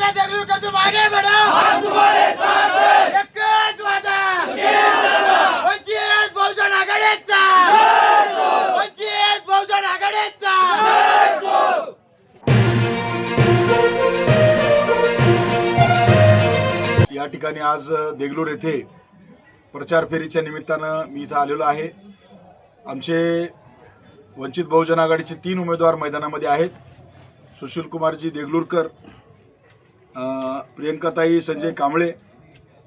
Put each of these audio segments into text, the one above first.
वादा देगलूर कर तुम आगे बढ़ो। हम तुम्हारे साथ हैं। एकच वादा। वंचित बहुजन आघाडीचा। वंचित बहुजन आघाडीचा। या ठिकाणी आज देगलूर येथे प्रचार फेरीच्या निमित्तानं मी इथं आलेलो आहे. आमचे वंचित बहुजन आघाडीचे तीन उमेदवार मैदानामध्ये आहेत. सुशीलकुमारजी देगलूरकर प्रियंकाताई संजय कांबळे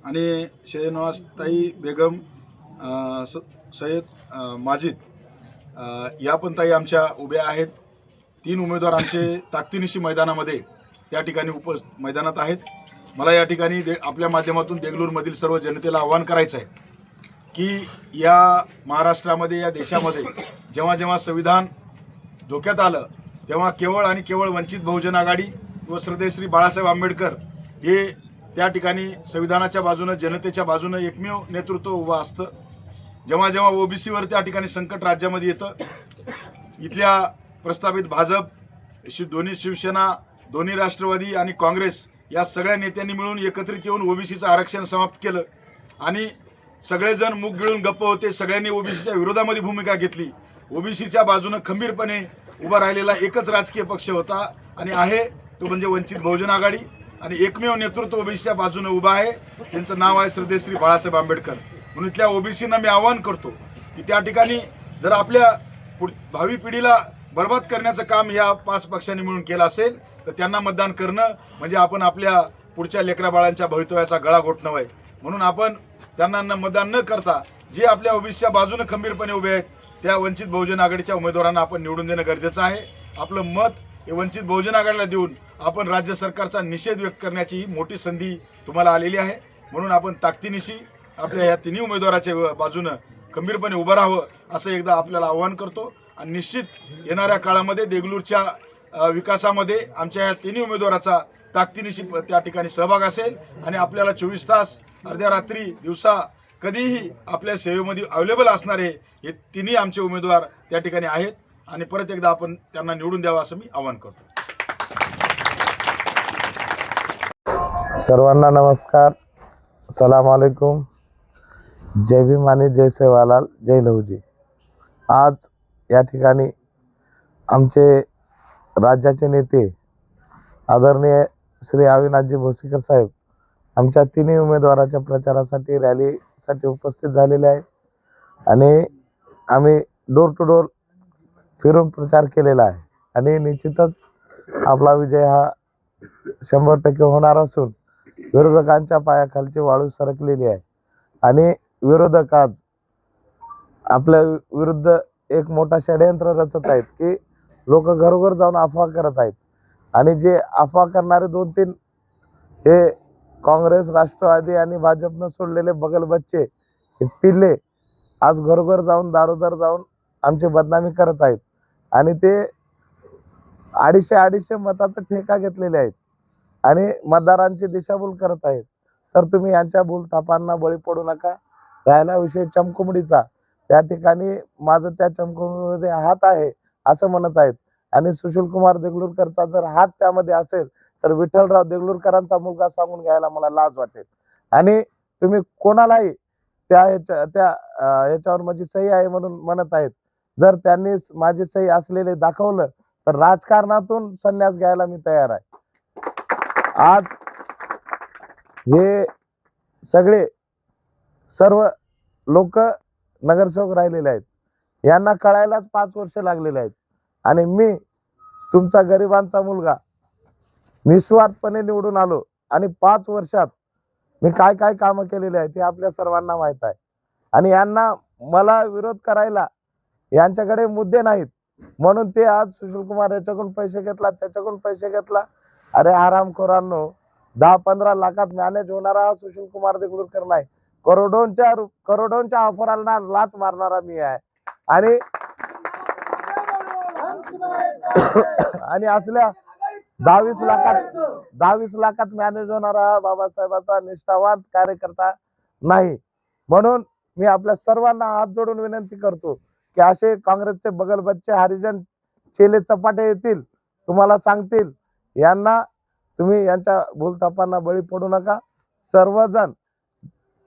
आणि शहनवाजताई बेगम स सय्यद माजिद या पण ताई आमच्या उभ्या आहेत. तीन उमेदवार आमचे ताकदीनिशी मैदानामध्ये त्या ठिकाणी उप मैदानात आहेत. मला या ठिकाणी दे आपल्या माध्यमातून देगलूरमधील सर्व जनतेला आव्हान करायचं आहे की या महाराष्ट्रामध्ये या देशामध्ये जेव्हा जेव्हा संविधान धोक्यात आलं तेव्हा केवळ आणि केवळ वंचित बहुजन आघाडी व श्रद्धेश्री बाळासाहेब आंबेडकर हे त्या ठिकाणी संविधानाच्या बाजूनं जनतेच्या बाजूनं एकमेव नेतृत्व उभं असतं. जेव्हा जेव्हा ओबीसीवर त्या ठिकाणी संकट राज्यामध्ये येतं इथल्या प्रस्तावित भाजप शि दोन्ही शिवसेना दोन्ही राष्ट्रवादी आणि काँग्रेस या सगळ्या नेत्यांनी मिळून एकत्रित येऊन ओबीसीचं आरक्षण समाप्त केलं आणि सगळेजण मुख गिळून गप्प होते. सगळ्यांनी ओबीसीच्या विरोधामध्ये भूमिका घेतली. ओबीसीच्या बाजूनं खंबीरपणे उभा राहिलेला एकच राजकीय पक्ष होता आणि आहे तो म्हणजे वंचित बहुजन आघाडी आणि एकमेव नेतृत्व ओबीसीच्या बाजूने उभा आहे. त्यांचं नाव आहे श्रद्धेश्री बाळासाहेब आंबेडकर. म्हणून इथल्या ओबीसींना मी आवाहन करतो की त्या ठिकाणी जर आपल्या पुढ भावी पिढीला बरबाद करण्याचं काम या पाच पक्षांनी मिळून केलं असेल तर त्यांना मतदान करणं म्हणजे आपण आपल्या पुढच्या लेकरा बाळांच्या भवितव्याचा गळा घोटणं आहे. म्हणून आपण त्यांना न मतदान न करता जे आपल्या ओबीसीच्या बाजूने खंबीरपणे उभे आहेत त्या वंचित बहुजन आघाडीच्या उमेदवारांना आपण निवडून देणं गरजेचं आहे. आपलं मत हे वंचित बहुजन आघाडीला देऊन आपण राज्य सरकारचा निषेध व्यक्त करण्याची ही मोठी संधी तुम्हाला आलेली आहे. म्हणून आपण ताकदीनिशी आपल्या या तिन्ही उमेदवाराच्या बाजूनं खंबीरपणे उभं राहावं असं एकदा आपल्याला आवाहन करतो. आणि निश्चित येणाऱ्या काळामध्ये देगलूरच्या विकासामध्ये आमच्या या तिन्ही उमेदवाराचा ताकदीनिशी प- त्या ठिकाणी सहभाग असेल. आणि आपल्याला चोवीस तास अर्ध्या रात्री दिवसा कधीही आपल्या सेवेमध्ये अवेलेबल असणारे हे तिन्ही आमचे उमेदवार त्या ठिकाणी आहेत. आणि परत एकदा आपण त्यांना निवडून द्यावं असं मी आवाहन करतो. सर्वांना नमस्कार. सलाम अलैकुम. जय भीम आणि जय सेवालाल. जय लहूजी. आज या ठिकाणी आमचे राज्याचे नेते आदरणीय श्री अविनाथजी भोसीकर साहेब आमच्या तिन्ही उमेदवाराच्या प्रचारासाठी रॅलीसाठी उपस्थित झालेले आहे आणि आम्ही डोर टू डोर फिरून प्रचार केलेला आहे. आणि निश्चितच आपला विजय हा शंभर टक्के होणार असून विरोधकांच्या पायाखालची वाळू सरकलेली आहे. आणि विरोधक आज आपल्या विरुद्ध एक मोठा षडयंत्र रचत आहेत की लोक घरोघर जाऊन अफवा करत आहेत. आणि जे अफवा करणारे दोन तीन हे काँग्रेस राष्ट्रवादी आणि भाजपनं सोडलेले बगल बच्चे हे पिल्ले आज घरोघर जाऊन दारोदार जाऊन आमची बदनामी करत आहेत. आणि ते अडीचशे अडीचशे मताचं ठेका घेतलेले आहेत. आणि मतदारांची दिशाभूल करत आहेत. तर तुम्ही यांच्या भूलथापांना बळी पडू नका. राहिला विषय चमकुमडीचा. त्या ठिकाणी माझं त्या चमकुमडीमध्ये हात आहे असं म्हणत आहेत. आणि सुशील कुमार देगलूरकरचा जर हात त्यामध्ये असेल तर विठ्ठलराव देगलूरकरांचा मुलगा सांगून घ्यायला मला लाज वाटेल. आणि तुम्ही कोणालाही त्या ह्याच्या त्या याच्यावर माझी सही आहे म्हणून म्हणत आहेत. जर त्यांनी माझी सही असलेले दाखवलं तर राजकारणातून संन्यास घ्यायला मी तयार आहे. आज हे सगळे सर्व लोक नगरसेवक राहिलेले आहेत. यांना कळायलाच पाच वर्ष लागलेले आहेत. आणि मी तुमचा गरिबांचा मुलगा निस्वार्थपणे निवडून आलो आणि पाच वर्षात मी काय काय कामं केलेली आहेत हे आपल्या सर्वांना माहीत आहे. आणि यांना मला विरोध करायला यांच्याकडे मुद्दे नाहीत. म्हणून ते आज सुशील कुमार याच्याकडून पैसे घेतला त्याच्याकडून पैसे घेतला. अरे आरामखोरांनो दहा पंधरा लाखात मॅनेज होणारा हा सुशील कुमार देगलूरकर नाही. करोडोंच्या करोडोंच्या ऑफरांना लात मारणारा मी आहे. आणि आणि असल्या दहावीस लाखात दहावीस लाखात मॅनेज होणारा हा बाबासाहेबाचा निष्ठावान कार्यकर्ता नाही. म्हणून मी आपल्या सर्वांना हात जोडून विनंती करतो की असे काँग्रेसचे बगल बच्चे हरिजन चेले चपाटे येतील तुम्हाला सांगतील यांना तुम्ही यांच्या भूलथापांना बळी पडू नका. सर्वजण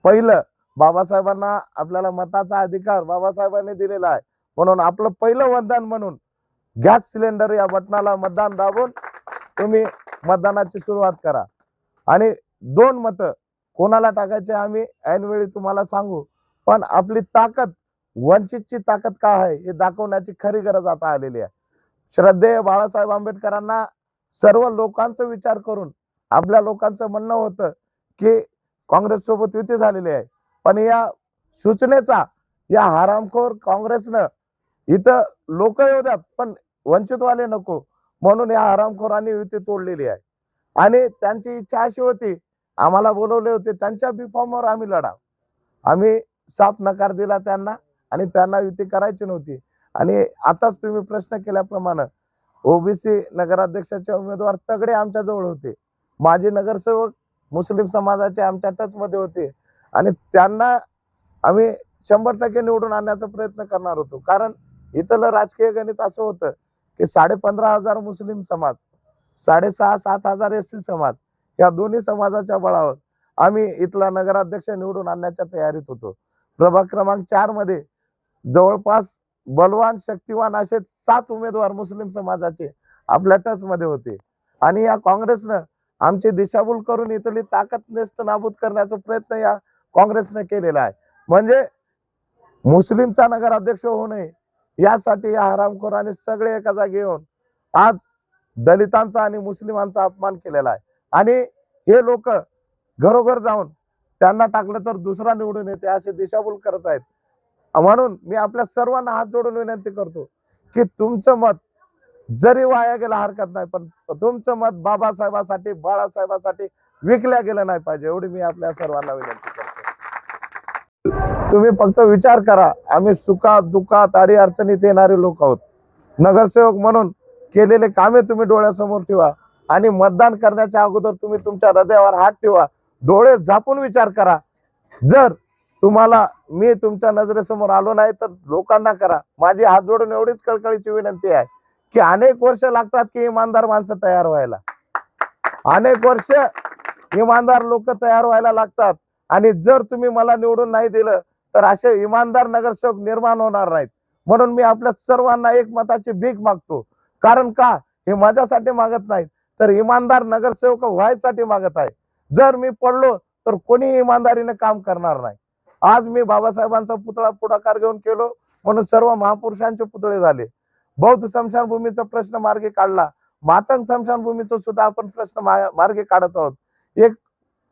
पहिलं बाबासाहेबांना आपल्याला मताचा अधिकार बाबासाहेबांनी दिलेला आहे. म्हणून आपलं पहिलं मतदान म्हणून गॅस सिलेंडर या बटनाला मतदान दाबून तुम्ही मतदानाची सुरुवात करा. आणि दोन मतं कोणाला टाकायचे आम्ही ऐनवेळी तुम्हाला सांगू. पण आपली ताकद वंचितची ताकद काय आहे हे दाखवण्याची खरी गरज आता आलेली आहे. श्रद्धेय बाळासाहेब आंबेडकरांना सर्व लोकांचा विचार करून आपल्या लोकांचं म्हणणं होतं की काँग्रेस सोबत युती झालेली आहे. पण या सूचनेचा या हरामखोर काँग्रेसनं इथं लोक येऊ द्यात पण वंचितवाले नको. म्हणून या हरामखोरांनी युती तोडलेली आहे. आणि त्यांची इच्छा अशी होती आम्हाला बोलवले होते त्यांच्या बिफॉर्मवर आम्ही लढा आम्ही साफ नकार दिला त्यांना आणि त्यांना युती करायची नव्हती. आणि आताच तुम्ही प्रश्न केल्याप्रमाणे ओबीसी नगराध्यक्षाचे उमेदवार तगडे आमच्याजवळ होते. माजी नगरसेवक मुस्लिम समाजाचे आमच्या टचमध्ये होते. आणि त्यांना आम्ही शंभर टक्के निवडून आणण्याचा प्रयत्न करणार होतो. कारण इथलं राजकीय गणित असं होतं की साडे पंधरा हजार मुस्लिम समाज साडेसहा सात हजार एस सी समाज या दोन्ही समाजाच्या बळावर आम्ही इथला नगराध्यक्ष निवडून आणण्याच्या तयारीत होतो. प्रभाग क्रमांक चारमध्ये जवळपास बलवान शक्तिवान असे सात उमेदवार मुस्लिम समाजाचे आपल्या टचमध्ये होते. आणि या काँग्रेसनं आमची दिशाभूल करून इथली ताकद नेस्त नाबूद करण्याचा प्रयत्न या काँग्रेसनं केलेला आहे. म्हणजे मुस्लिमचा नगराध्यक्ष होऊ नये यासाठी या हरामखोराने सगळे एका जागी येऊन आज दलितांचा आणि मुस्लिमांचा अपमान केलेला आहे. आणि हे लोक घरोघर जाऊन त्यांना टाकलं तर दुसरा निवडून येते असे दिशाभूल करत आहेत. म्हणून मी आपल्या सर्वांना हात जोडून विनंती करतो की तुमचं मत जरी वाया गेला हरकत नाही पण तुमचं मत बाबासाहेबासाठी बाळासाहेबासाठी विकल्या गेलं नाही पाहिजे एवढी मी आपल्या सर्वांना विनंती करतो. तुम्ही फक्त विचार करा आम्ही सुखात दुःखात अडी अडचणीत येणारे लोक आहोत. नगरसेवक म्हणून केलेले कामे तुम्ही डोळ्यासमोर ठेवा आणि मतदान करण्याच्या अगोदर तुम्ही तुमच्या हृदयावर हात ठेवा. डोळे झापून विचार करा. जर तुम्हाला मी तुमच्या नजरेसमोर आलो नाही तर लोकांना करा. माझी हात जोडून एवढीच कळकळीची विनंती आहे की अनेक वर्ष लागतात की इमानदार माणसं तयार व्हायला. अनेक वर्ष इमानदार लोक तयार व्हायला लागतात आणि जर तुम्ही मला निवडून नाही दिलं तर असे इमानदार नगरसेवक निर्माण होणार नाहीत. म्हणून मी आपल्या सर्वांना एक मताची भीक मागतो. कारण का? हे माझ्यासाठी मागत नाहीत तर इमानदार नगरसेवक व्हायसाठी मागत आहे. जर मी पडलो तर कोणी इमानदारीने काम करणार नाही. आज मी बाबासाहेबांचा पुतळा पुढाकार घेऊन केलो म्हणून सर्व महापुरुषांचे पुतळे झाले. बौद्ध स्मशानभूमीचा प्रश्न मार्गे काढला. मातंग स्मशानभूमीचा सुद्धा आपण प्रश्न मा- काढत आहोत. एक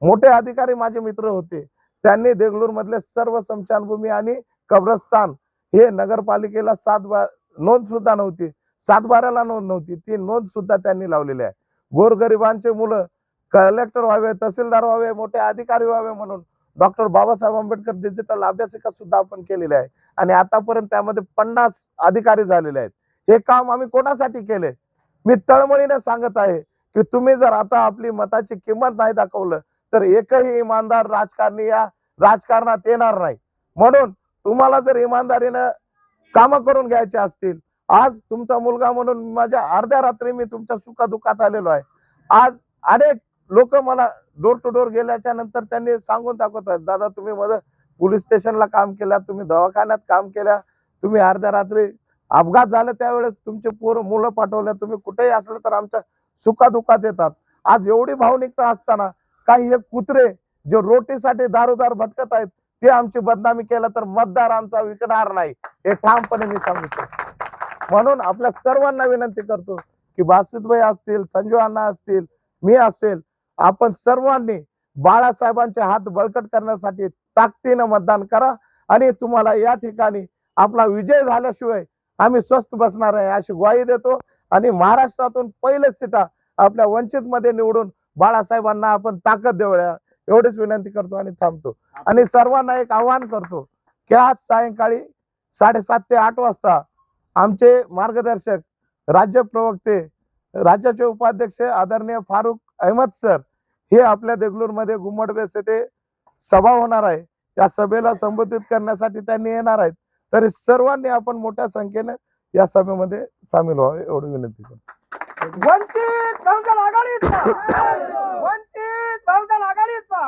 मोठे अधिकारी माझे मित्र होते. त्यांनी देगलूर मधले सर्व स्मशानभूमी आणि कब्रस्तान हे नगरपालिकेला सात बार नोंद सुद्धा नव्हती. सातबाराला नोंद नव्हती. ती नोंद सुद्धा त्यांनी लावलेली आहे. गोरगरिबांचे मुलं कलेक्टर व्हावे तहसीलदार व्हावे मोठे अधिकारी व्हावे म्हणून डॉक्टर बाबासाहेब आंबेडकर डिजिटल अभ्यासिका सुद्धा आपण केलेली आहे. आणि आतापर्यंत त्यामध्ये पन्नास अधिकारी झालेले आहेत. हे काम आम्ही कोणासाठी केले? मी तळमळीने सांगत आहे की तुम्ही जर आता आपली मताची किंमत नाही दाखवलं तर एकही इमानदार राजकारणी या राजकारणात येणार नाही. म्हणून तुम्हाला जर इमानदारीनं कामं करून घ्यायचे असतील आज तुमचा मुलगा म्हणून माझ्या अर्ध्या रात्री मी तुमच्या सुखादुखात आलेलो आहे. आज अनेक लोक मला डोर टू डोर गेल्याच्यानंतर त्यांनी सांगून दाखवतात दादा तुम्ही माझं पोलीस स्टेशनला काम केल्या तुम्ही दवाखान्यात काम केल्या तुम्ही अर्ध्या रात्री अपघात झाला त्यावेळेस तुमचे पोर मुलं पाठवल्या तुम्ही कुठेही असलं तर आमच्या सुखादुखात येतात. आज एवढी भावनिकता असताना काही हे कुत्रे जे रोटीसाठी दारोदार भटकत आहेत ते आमची बदनामी केलं तर मतदार आमचा विकणार नाही हे ठामपणे मी सांगू शकतो. म्हणून आपल्या सर्वांना विनंती करतो की बासितभाई असतील संजू अण्णा असतील मी असेल आपण सर्वांनी बाळासाहेबांचे हात बळकट करण्यासाठी ताकदीनं मतदान करा आणि तुम्हाला या ठिकाणी आपला विजय झाल्याशिवाय आम्ही स्वस्थ बसणार आहे अशी ग्वाही देतो. आणि महाराष्ट्रातून पहिलेच सीटा आपल्या वंचित मध्ये निवडून बाळासाहेबांना आपण ताकद देऊया एवढीच विनंती करतो आणि थांबतो. आणि सर्वांना एक आवाहन करतो की आज सायंकाळी साडेसात ते आठ वाजता आमचे मार्गदर्शक राज्य प्रवक्ते राज्याचे उपाध्यक्ष आदरणीय फारुख अहमद सर हे आपल्या देगलूरमध्ये घुमट बेस येथे सभा होणार आहे. या सभेला संबोधित करण्यासाठी त्यांनी येणार आहेत. तरी सर्वांनी आपण मोठ्या संख्येने या सभेमध्ये सामील व्हावे एवढी विनंती करतो. वंचित बहुजन आघाडीचा! वंचित बहुजन आघाडीचा!